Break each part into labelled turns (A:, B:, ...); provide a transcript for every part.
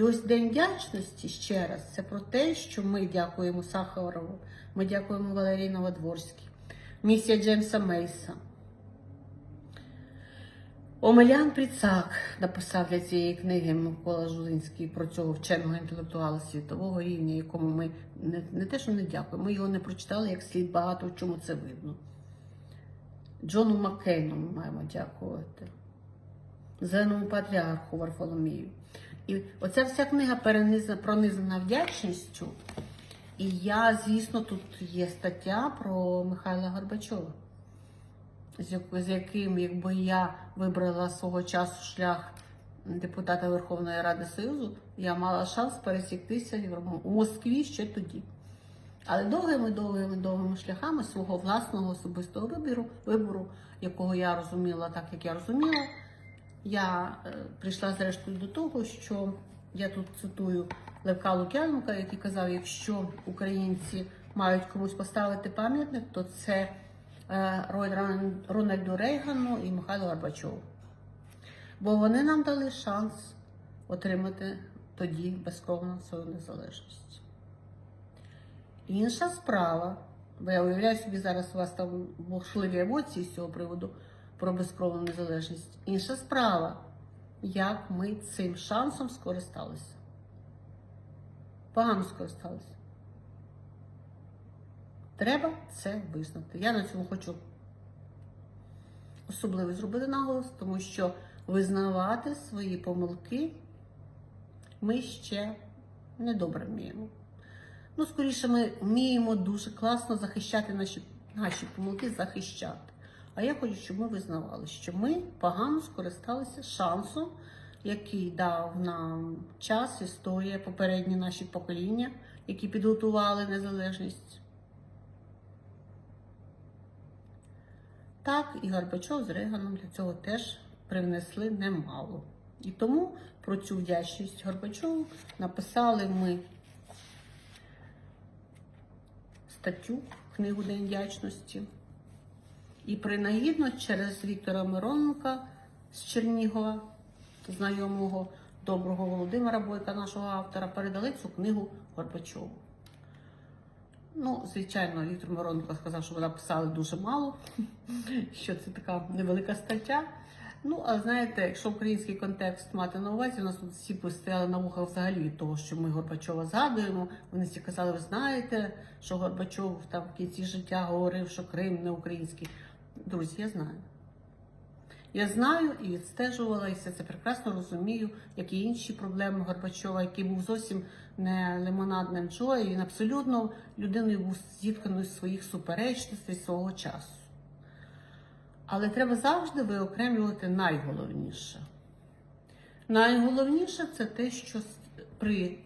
A: І ось День вдячності ще раз це про те, що ми дякуємо Сахарову, ми дякуємо Валерії Новодворській, місія Джеймса Мейса. Омелян Пріцак написав для цієї книги Микола Жулинський про цього вченого інтелектуала світового рівня, якому ми не, не те, що не дякуємо, ми його не прочитали як слід багато в чому це видно. Джону Маккейну ми маємо дякувати. Зеленому патріарху Варфоломію. І оця вся книга пронизана вдячністю. І я, звісно, тут є стаття про Михайла Горбачова, з як- з яким, якби я вибрала свого часу шлях депутата Верховної Ради Союзу, я мала шанс пересіктися в Москві ще тоді. Але довгими, довгими, довгими шляхами свого власного особистого вибору, вибору, якого я розуміла так, як я розуміла, я е, прийшла зрештою до того, що я тут цитую Левка Лук'яненка, який казав: якщо українці мають комусь поставити пам'ятник, то це е, Рональду Рейгану і Михайлу Горбачову. Бо вони нам дали шанс отримати тоді безкровно свою незалежність. Інша справа, бо я уявляю собі, зараз у вас там бурхливі емоції з цього приводу про безкровну незалежність. Інша справа, як ми цим шансом скористалися. Погано скористалися. Треба це визнати. Я на цьому хочу особливо зробити наголос, тому що визнавати свої помилки ми ще недобре вміємо. Ну, скоріше, ми вміємо дуже класно захищати наші, наші помилки, захищати. А я хочу, щоб ми визнавали, що ми погано скористалися шансом, який дав нам час, історія, попередні наші покоління, які підготували незалежність. Так, і Горбачов з Реганом для цього теж привнесли немало. І тому про цю вдячність Горбачову написали ми статтю, книгу День вдячності. І принагідно через Віктора Мироненка з Чернігова, знайомого доброго Володимира Бойка, нашого автора, передали цю книгу Горбачову. Ну, звичайно, Віктор Мироненко сказав, що вона писали дуже мало, що це така невелика стаття. Ну, а знаєте, якщо український контекст мати на увазі, у нас тут всі постояли на вухах взагалі від того, що ми Горбачова згадуємо. Вони всі казали, ви знаєте, що Горбачов там в кінці життя говорив, що Крим не український. Друзі, я знаю. Я знаю і відстежувала, і все це прекрасно розумію, як і інші проблеми Горбачова, який був зовсім не лимонадним Джо, він абсолютно людиною був зітканою своїх суперечностей свого часу. Але треба завжди виокремлювати найголовніше. Найголовніше це те, що при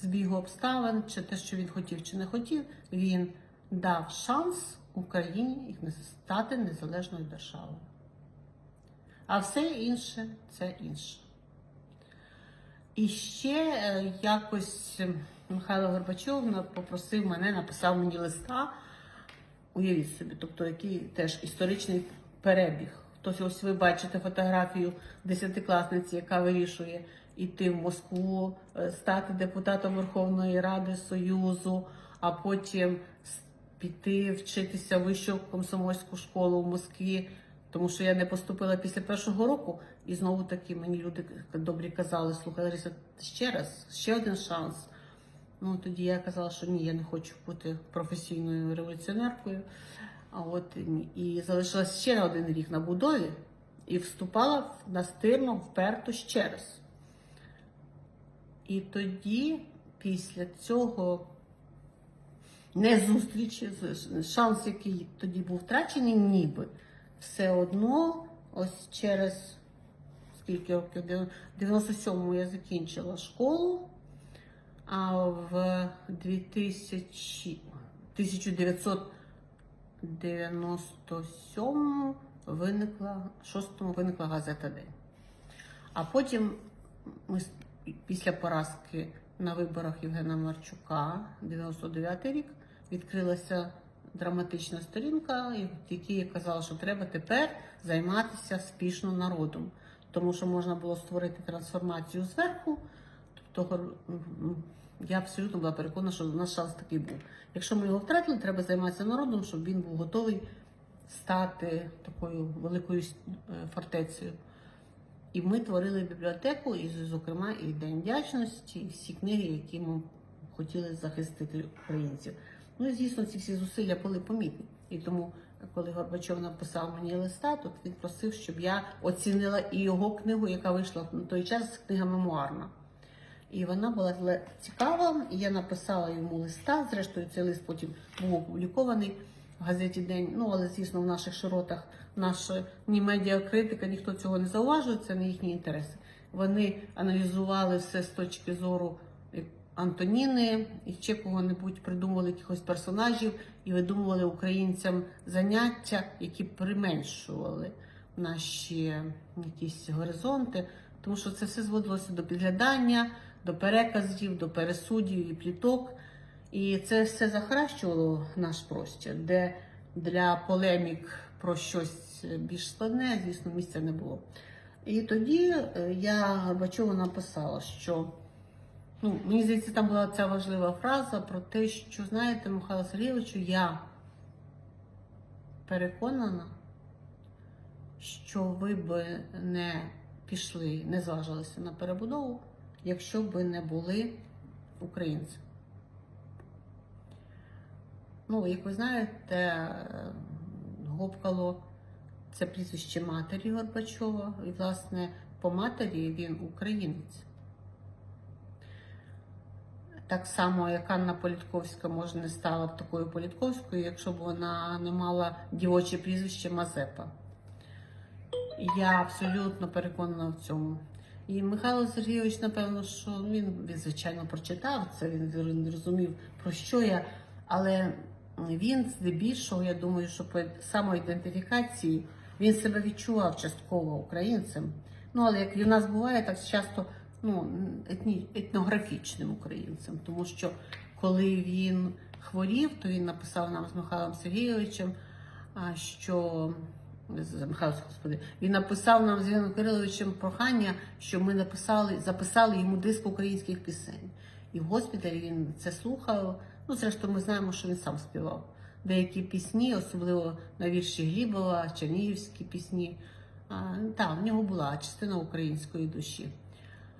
A: збігу обставин, чи те, що він хотів чи не хотів, він дав шанс Україні і стати незалежною державою. А все інше це інше. І ще е, якось е, Михайло Горбачов попросив мене, написав мені листа, уявіть собі, тобто який теж історичний перебіг. Тобто, ось ви бачите фотографію десятикласниці, яка вирішує йти в Москву, е, стати депутатом Верховної Ради Союзу, а потім піти вчитися в вищу комсомольську школу в Москві, тому що я не поступила після першого року, і знову таки мені люди добрі казали, слухай, Лариса, ще раз, ще один шанс. Ну тоді я казала, що ні, я не хочу бути професійною революціонеркою. А от і залишилась ще один рік на будові і вступала настирно, вперто ще раз. І тоді, після цього незустрічі, з- шанс, який тоді був втрачений, ніби все одно, ось через скільки років, 97-му я закінчила школу, а в 2000, 1997 виникла, 6-му виникла газета День. А потім ми після поразки на виборах Євгена Марчука, 99 рік, відкрилася драматична сторінка, в якій я казала, що треба тепер займатися спішно народом, тому що можна було створити трансформацію зверху, м, я абсолютно була переконана, що у нас шанс такий був. Якщо ми його втратили, треба займатися народом, щоб він був готовий стати такою великою е, фортецею. І ми творили бібліотеку, і, зокрема, і День вдячності, і всі книги, які ми хотіли захистити українців. Ну звісно, ці всі зусилля були помітні. І тому, коли Горбачов написав мені листа, то він просив, щоб я оцінила і його книгу, яка вийшла на той час, книга мемуарна. І вона була цікава, і я написала йому листа. Зрештою, цей лист потім був опублікований в газеті День. Ну, але звісно, в наших широтах наша ні медіакритика, ніхто цього не зауважує, це не їхні інтереси. Вони аналізували все з точки зору Антоніни і ще кого-небудь придумували якихось персонажів і видумували українцям заняття, які применшували наші якісь горизонти, тому що це все зводилося до підглядання, до переказів, до пересудів і пліток. І це все захаращувало наш простір, де для полемік про щось більш складне, звісно, місця не було. І тоді е, я Горбачову написала, що ну, мені здається, там була ця важлива фраза про те, що знаєте, Михайло Сергійовичу, я переконана, що ви би не пішли, не зважилися на перебудову, якщо б не були українці. Ну, як ви знаєте, Гопкало це прізвище матері Горбачова, і, власне, по матері він українець. Так само, як Анна Політковська може не стала б такою Політковською, якщо б вона не мала дівоче прізвище Мазепа. Я абсолютно переконана в цьому. І Михайло Сергійович, напевно, що ну, він, він звичайно прочитав це, він розумів, про що я, але він здебільшого, я думаю, що по самоідентифікації він себе відчував частково українцем. Ну, але як і в нас буває, так часто ну, етні, етнографічним українцем, тому що коли він хворів, то він написав нам з Михайлом Сергійовичем, що Михайло, господи, він написав нам з Іваном Кириловичем прохання, що ми написали, записали йому диск українських пісень. І в госпіталі він це слухав. Ну, зрештою, ми знаємо, що він сам співав. Деякі пісні, особливо на вірші Глібова, Чернігівські пісні. Так, в нього була частина української душі.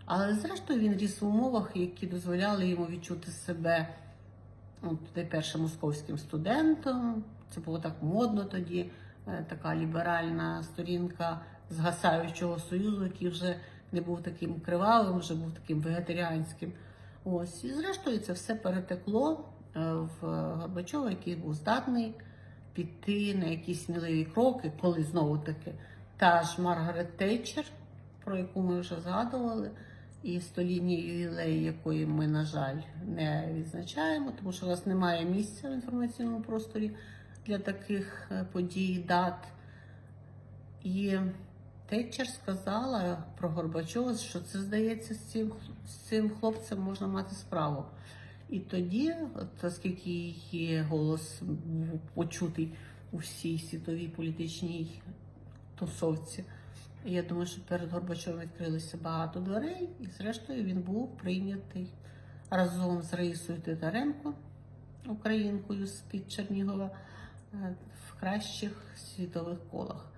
A: Але зрештою він ріс в умовах, які дозволяли йому відчути себе ну, першим московським студентом. Це було так модно тоді, е, така ліберальна сторінка згасаючого союзу, який вже не був таким кривавим, вже був таким вегетаріанським. Ось, і зрештою це все перетекло е, в Горбачова, який був здатний піти на якісь сміливі кроки, коли знову таки та ж Маргарет Тейчер, про яку ми вже згадували, і столітній ювілей, якої ми, на жаль, не відзначаємо, тому що у нас немає місця в інформаційному просторі для таких е, подій, дат. І Тетчер сказала про Горбачова, що це здається з цим, з цим хлопцем можна мати справу. І тоді, оскільки її голос був почутий у всій світовій політичній тусовці, я думаю, що перед Горбачовим відкрилися багато дверей, і зрештою він був прийнятий разом з Раїсою Титаренко, українкою з-під Чернігова, е, в кращих світових колах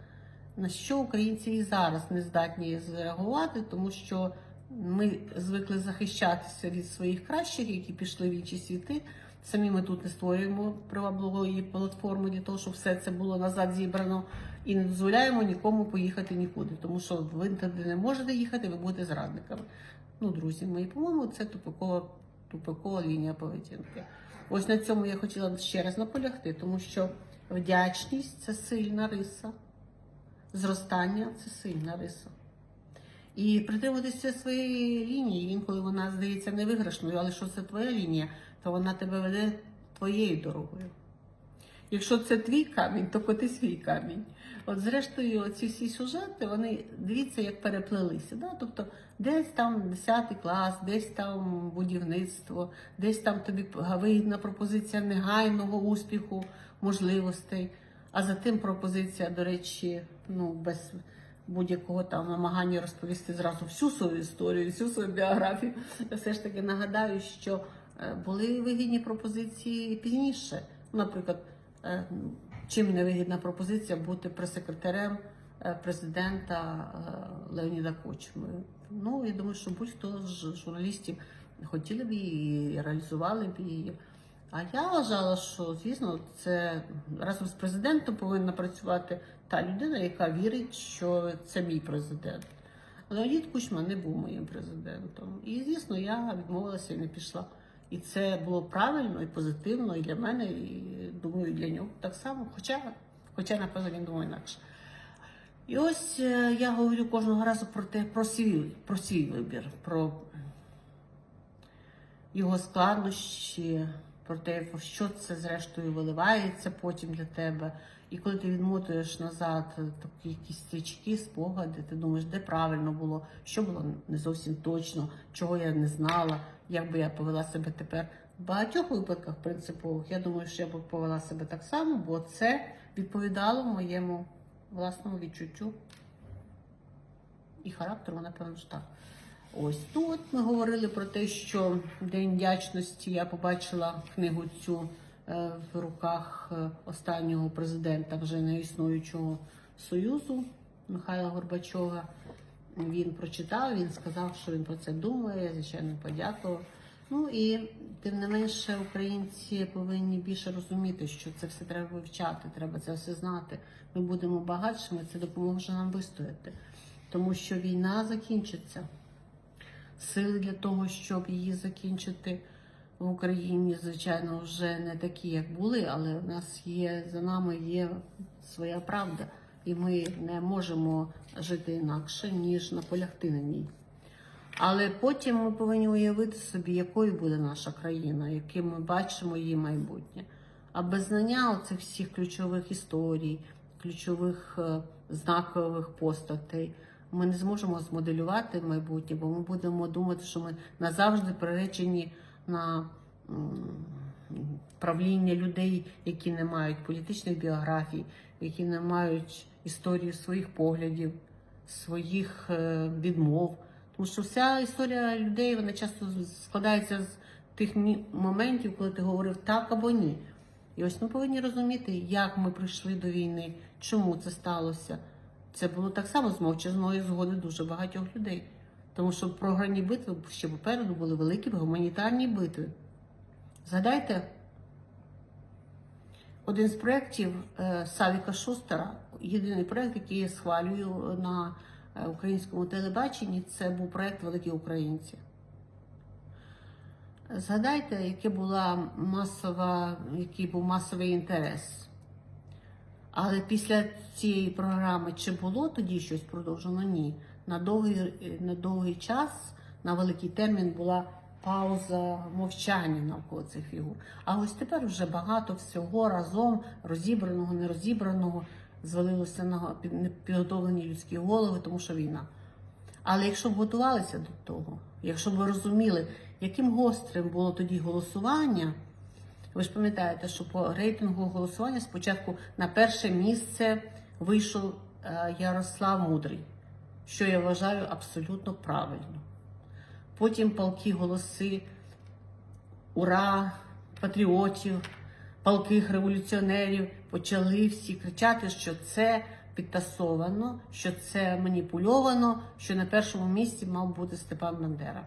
A: на що українці і зараз не здатні зреагувати, тому що ми звикли захищатися від своїх кращих, які пішли в інші світи. Самі ми тут не створюємо привабливої платформи для того, щоб все це було назад зібрано, і не дозволяємо нікому поїхати нікуди, тому що ви не можете їхати, ви будете зрадниками. Ну, друзі мої, по-моєму, це тупикова, тупикова лінія поведінки. Ось на цьому я хотіла ще раз наполягти, тому що вдячність це сильна риса зростання це сильна риса. І притримуватися своєї лінії, інколи вона здається невиграшною, але що це твоя лінія, то вона тебе веде твоєю дорогою. Якщо це твій камінь, то коти свій камінь. От зрештою, ці всі сюжети, вони дивіться, як переплелися. Да? Тобто десь там 10 клас, десь там будівництво, десь там тобі вигідна пропозиція негайного успіху, можливостей. А за тим пропозиція, до речі, ну без будь-якого там намагання розповісти зразу всю свою історію, всю свою біографію. Я все ж таки нагадаю, що були вигідні пропозиції пізніше. Наприклад, е, чим не вигідна пропозиція бути прес-секретарем е, президента е, Леоніда Кучми. Ну, я думаю, що будь-хто з журналістів хотіли б її реалізували б її. А я вважала, що звісно, це разом з президентом повинна працювати та людина, яка вірить, що це мій президент. Леонід Кучма не був моїм президентом. І звісно, я відмовилася і не пішла. І це було правильно і позитивно і для мене, і думаю, для нього так само. Хоча, хоча напевно, він думає інакше. І ось е, я говорю кожного разу про те, про свій, про свій вибір, про його складнощі, про те, що це зрештою виливається потім для тебе. І коли ти відмотуєш назад е, такі якісь стрічки, спогади, ти думаєш, де правильно було, що було не зовсім точно, чого я не знала, як би я повела себе тепер. В багатьох випадках принципових я думаю, що я б повела себе так само, бо це відповідало моєму власному відчуттю і характеру, напевно ж так. Ось тут ми говорили про те, що День вдячності я побачила книгу цю е, в руках е, останнього президента вже не існуючого союзу Михайла Горбачова. Він прочитав, він сказав, що він про це думає. Звичайно, подякував. Ну і тим не менше, українці повинні більше розуміти, що це все треба вивчати, треба це все знати. Ми будемо багатшими, це допоможе нам вистояти, тому що війна закінчиться. Сили для того, щоб її закінчити в Україні, звичайно, вже не такі, як були, але в нас є за нами є своя правда, і ми не можемо жити інакше, ніж наполягти на ній. Але потім ми повинні уявити собі, якою буде наша країна, яким ми бачимо її майбутнє. А без знання оцих всіх ключових історій, ключових е, знакових постатей, ми не зможемо змоделювати майбутнє, бо ми будемо думати, що ми назавжди приречені на правління людей, які не мають політичних біографій, які не мають історії своїх поглядів, своїх е, відмов. Тому що вся історія людей вона часто складається з тих моментів, коли ти говорив так або ні. І ось ми повинні розуміти, як ми прийшли до війни, чому це сталося. Це було так само з мовчазної згоди дуже багатьох людей. Тому що програні битви ще попереду були великі гуманітарні битви. Згадайте, один з проєктів е, Савіка Шустера, єдиний проєкт, який я схвалюю на е, українському телебаченні, це був проєкт Великі Українці. Згадайте, яке була масова, який був масовий інтерес. Але після цієї програми чи було тоді щось продовжено? Ні. На довгий, на довгий час, на великий термін була пауза мовчання навколо цих фігур. А ось тепер вже багато всього разом розібраного, нерозібраного звалилося на під- непідготовлені людські голови, тому що війна. Але якщо б готувалися до того, якщо б ви розуміли, яким гострим було тоді голосування, ви ж пам'ятаєте, що по рейтингу голосування спочатку на перше місце вийшов е, Ярослав Мудрий, що я вважаю абсолютно правильно. Потім палки голоси ура, патріотів, палких революціонерів почали всі кричати, що це підтасовано, що це маніпульовано, що на першому місці мав бути Степан Бандера.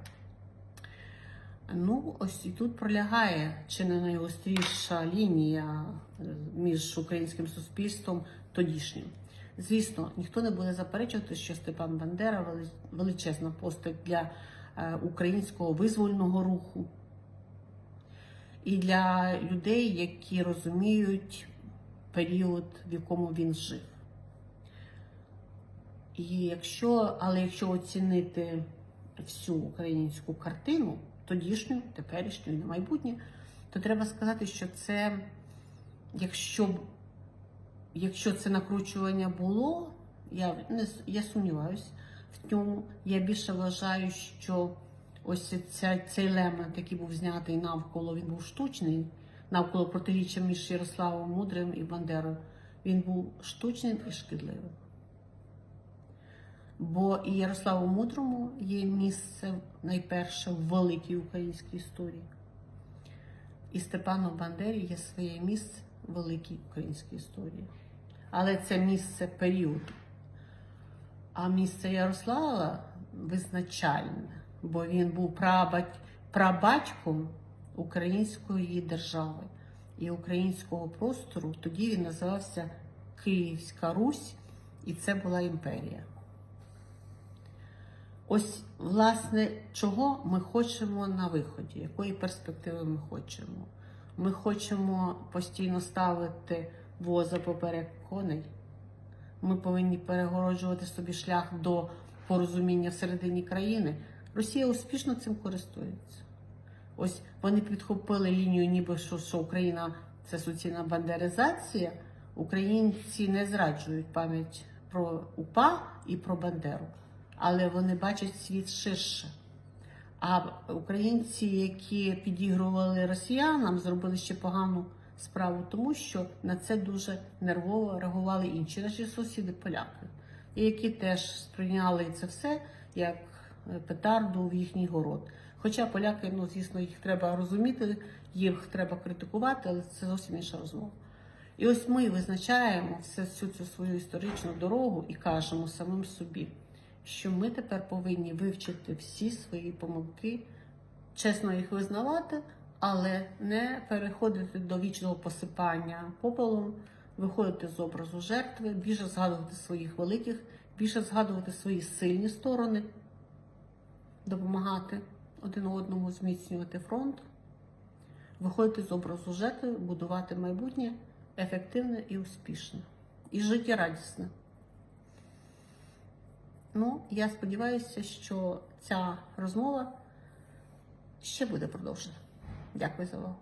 A: Ну, ось і тут пролягає чи не найгостріша лінія е, між українським суспільством тодішнім. Звісно, ніхто не буде заперечувати, що Степан Бандера величезна постать для е, українського визвольного руху і для людей, які розуміють період, в якому він жив. І якщо, але якщо оцінити всю українську картину, тодішню, теперішню і на майбутнє, то треба сказати, що це, якщо, якщо це накручування було, я, не, я сумніваюсь в ньому. Я більше вважаю, що ось ця, цей елемент, який був знятий навколо, він був штучний, навколо протиріччя між Ярославом Мудрим і Бандерою, він був штучним і шкідливим. Бо і Ярославу Мудрому є місце найперше в великій українській історії. І Степану Бандері є своє місце в великій українській історії. Але це місце періоду. А місце Ярослава визначальне, бо він був прабать, прабатьком української держави і українського простору. Тоді він називався Київська Русь, і це була імперія. Ось, власне, чого ми хочемо на виході, якої перспективи ми хочемо. Ми хочемо постійно ставити воза поперек коней. Ми повинні перегороджувати собі шлях до порозуміння всередині країни. Росія успішно цим користується. Ось вони підхопили лінію, ніби що, що Україна це суцільна бандеризація. Українці не зраджують пам'ять про УПА і про Бандеру, але вони бачать світ ширше. А українці, які підігрували росіянам, зробили ще погану справу, тому що на це дуже нервово реагували інші наші сусіди, поляки, і які теж сприйняли це все як е, петарду в їхній город. Хоча поляки, ну звісно, їх треба розуміти, їх треба критикувати, але це зовсім інша розмова. І ось ми визначаємо всю цю свою історичну дорогу і кажемо самим собі, що ми тепер повинні вивчити всі свої помилки, чесно їх визнавати, але не переходити до вічного посипання попелом, виходити з образу жертви, більше згадувати своїх великих, більше згадувати свої сильні сторони, допомагати один одному зміцнювати фронт, виходити з образу жертви, будувати майбутнє ефективне і успішне, і життєрадісне. Ну, я сподіваюся, що ця розмова ще буде продовжена. Дякую за увагу.